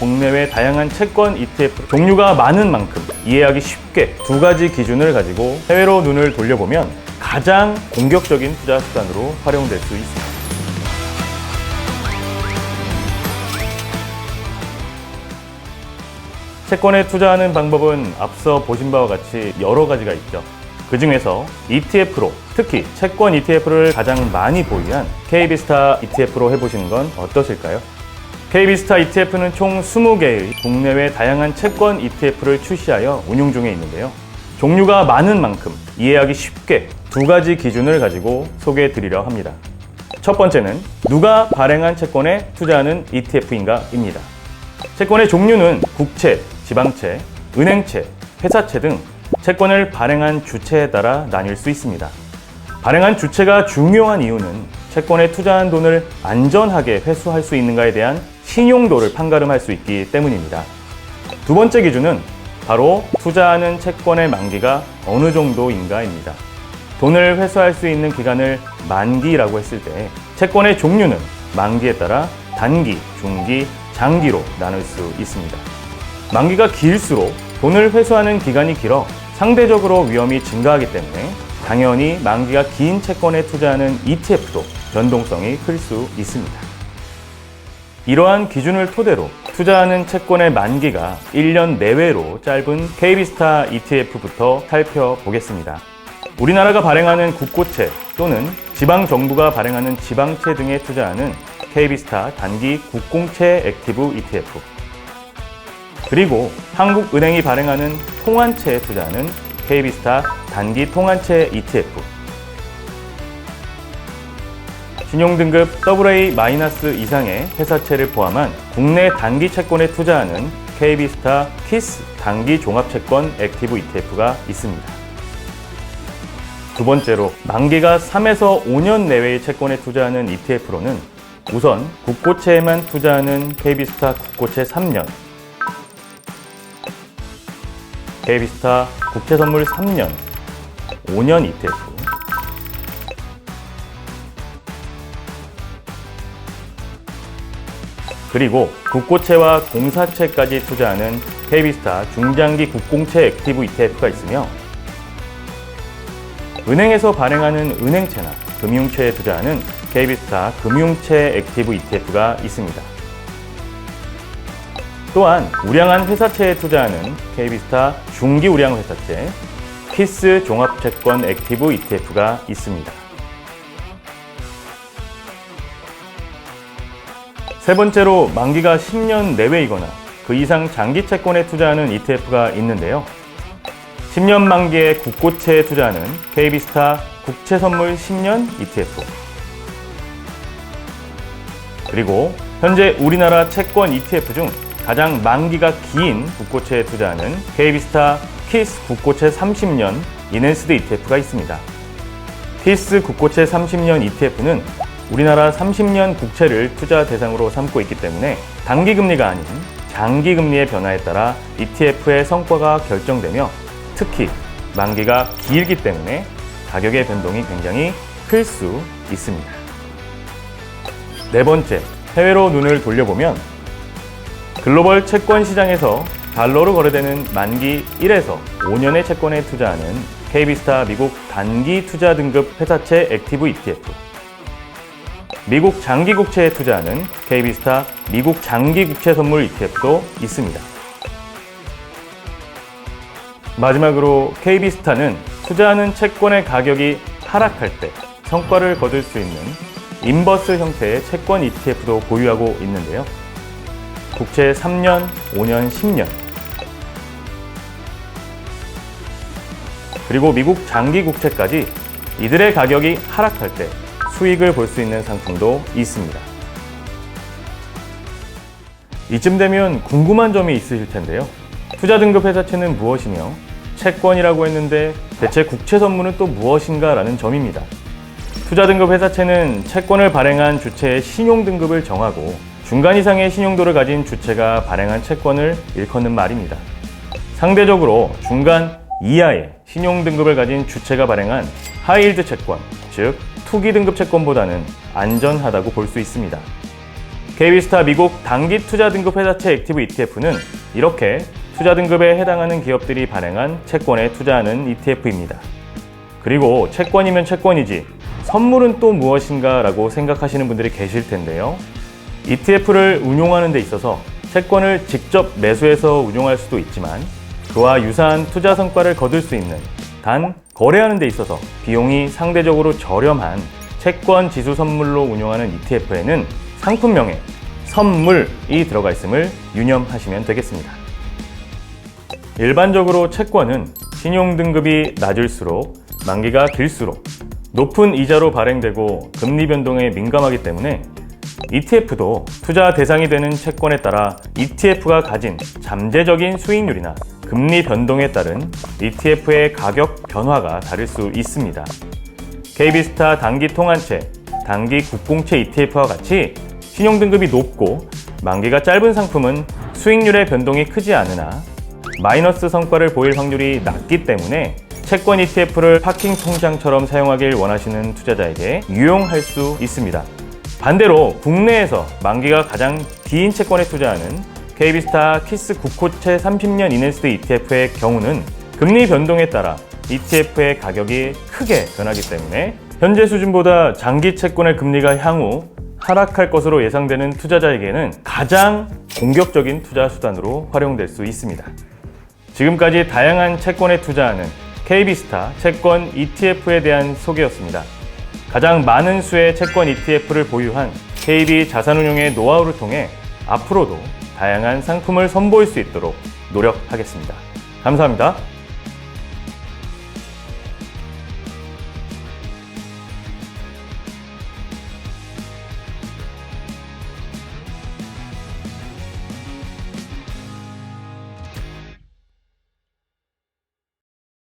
국내외 다양한 채권 ETF 종류가 많은 만큼 이해하기 쉽게 두 가지 기준을 가지고 해외로 눈을 돌려보면 가장 공격적인 투자 수단으로 활용될 수 있습니다. 채권에 투자하는 방법은 앞서 보신 바와 같이 여러 가지가 있죠. 그 중에서 ETF로 특히 채권 ETF를 가장 많이 보유한 KB스타 ETF로 해보시는 건 어떠실까요? KB스타 ETF는 총 20개의 국내외 다양한 채권 ETF를 출시하여 운용 중에 있는데요. 종류가 많은 만큼 이해하기 쉽게 두 가지 기준을 가지고 소개해 드리려 합니다. 첫 번째는 누가 발행한 채권에 투자하는 ETF인가입니다. 채권의 종류는 국채, 지방채, 은행채, 회사채 등 채권을 발행한 주체에 따라 나뉠 수 있습니다. 발행한 주체가 중요한 이유는 채권에 투자한 돈을 안전하게 회수할 수 있는가에 대한 신용도를 판가름할 수 있기 때문입니다. 두 번째 기준은 바로 투자하는 채권의 만기가 어느 정도인가입니다. 돈을 회수할 수 있는 기간을 만기라고 했을 때 채권의 종류는 만기에 따라 단기, 중기, 장기로 나눌 수 있습니다. 만기가 길수록 돈을 회수하는 기간이 길어 상대적으로 위험이 증가하기 때문에 당연히 만기가 긴 채권에 투자하는 ETF도 변동성이 클 수 있습니다. 이러한 기준을 토대로 투자하는 채권의 만기가 1년 내외로 짧은 KB스타 ETF부터 살펴보겠습니다. 우리나라가 발행하는 국고채 또는 지방 정부가 발행하는 지방채 등에 투자하는 KB스타 단기 국공채 액티브 ETF 그리고 한국은행이 발행하는 통한채에 투자하는 KB스타 단기 통한채 ETF 신용등급 AA- 이상의 회사채를 포함한 국내 단기 채권에 투자하는 KB스타 키스 단기 종합채권 액티브 ETF가 있습니다. 두 번째로 만기가 3에서 5년 내외의 채권에 투자하는 ETF로는 우선 국고채에만 투자하는 KB스타 국고채 3년, KB스타 국채 선물 3년, 5년 ETF, 그리고 국고채와 공사채까지 투자하는 KB스타 중장기 국공채 액티브 ETF가 있으며 은행에서 발행하는 은행채나 금융채에 투자하는 KB스타 금융채 액티브 ETF가 있습니다. 또한 우량한 회사채에 투자하는 KB스타 중기 우량 회사채 키스 종합채권 액티브 ETF가 있습니다. 세 번째로 만기가 10년 내외이거나 그 이상 장기 채권에 투자하는 ETF가 있는데요. 10년 만기의 국고채에 투자하는 KB스타 국채선물 10년 ETF. 그리고 현재 우리나라 채권 ETF 중 가장 만기가 긴 국고채에 투자하는 KB스타 키스 국고채 30년 이넨스드 ETF가 있습니다. 키스 국고채 30년 ETF는 우리나라 30년 국채를 투자 대상으로 삼고 있기 때문에 단기 금리가 아닌 장기 금리의 변화에 따라 ETF의 성과가 결정되며 특히 만기가 길기 때문에 가격의 변동이 굉장히 클 수 있습니다. 네 번째, 해외로 눈을 돌려보면 글로벌 채권 시장에서 달러로 거래되는 만기 1에서 5년의 채권에 투자하는 KB스타 미국 단기 투자 등급 회사채 액티브 ETF 미국 장기 국채에 투자하는 KB스타 미국 장기 국채 선물 ETF도 있습니다. 마지막으로 KB스타는 투자하는 채권의 가격이 하락할 때 성과를 거둘 수 있는 인버스 형태의 채권 ETF도 보유하고 있는데요. 국채 3년, 5년, 10년 그리고 미국 장기 국채까지 이들의 가격이 하락할 때 수익을 볼 수 있는 상품도 있습니다. 이쯤 되면 궁금한 점이 있으실 텐데요. 투자 등급 회사채는 무엇이며 채권이라고 했는데 대체 국채 선물은 또 무엇인가 라는 점입니다. 투자 등급 회사채는 채권을 발행한 주체의 신용 등급을 정하고 중간 이상의 신용도를 가진 주체가 발행한 채권을 일컫는 말입니다. 상대적으로 중간 이하의 신용 등급을 가진 주체가 발행한 하이힐드 채권, 즉 투기 등급 채권보다는 안전하다고 볼 수 있습니다. KB스타 미국 단기 투자 등급 회사채 액티브 ETF는 이렇게 투자 등급에 해당하는 기업들이 발행한 채권에 투자하는 ETF입니다. 그리고 채권이면 채권이지 선물은 또 무엇인가 라고 생각하시는 분들이 계실 텐데요. ETF를 운용하는 데 있어서 채권을 직접 매수해서 운용할 수도 있지만 그와 유사한 투자 성과를 거둘 수 있는 단 거래하는 데 있어서 비용이 상대적으로 저렴한 채권 지수 선물로 운용하는 ETF에는 상품명에 선물이 들어가 있음을 유념하시면 되겠습니다. 일반적으로 채권은 신용 등급이 낮을수록 만기가 길수록 높은 이자로 발행되고 금리 변동에 민감하기 때문에 ETF도 투자 대상이 되는 채권에 따라 ETF가 가진 잠재적인 수익률이나 금리 변동에 따른 ETF의 가격 변화가 다를 수 있습니다. KB스타 단기 통한채, 단기 국공채 ETF와 같이 신용 등급이 높고 만기가 짧은 상품은 수익률의 변동이 크지 않으나 마이너스 성과를 보일 확률이 낮기 때문에 채권 ETF를 파킹 통장처럼 사용하길 원하시는 투자자에게 유용할 수 있습니다. 반대로 국내에서 만기가 가장 긴 채권에 투자하는 KB스타 키스 국호채 30년 이네스트 ETF의 경우는 금리 변동에 따라 ETF의 가격이 크게 변하기 때문에 현재 수준보다 장기 채권의 금리가 향후 하락할 것으로 예상되는 투자자에게는 가장 공격적인 투자 수단으로 활용될 수 있습니다. 지금까지 다양한 채권에 투자하는 KB스타 채권 ETF에 대한 소개였습니다. 가장 많은 수의 채권 ETF를 보유한 KB 자산운용의 노하우를 통해 앞으로도 다양한 상품을 선보일 수 있도록 노력하겠습니다. 감사합니다.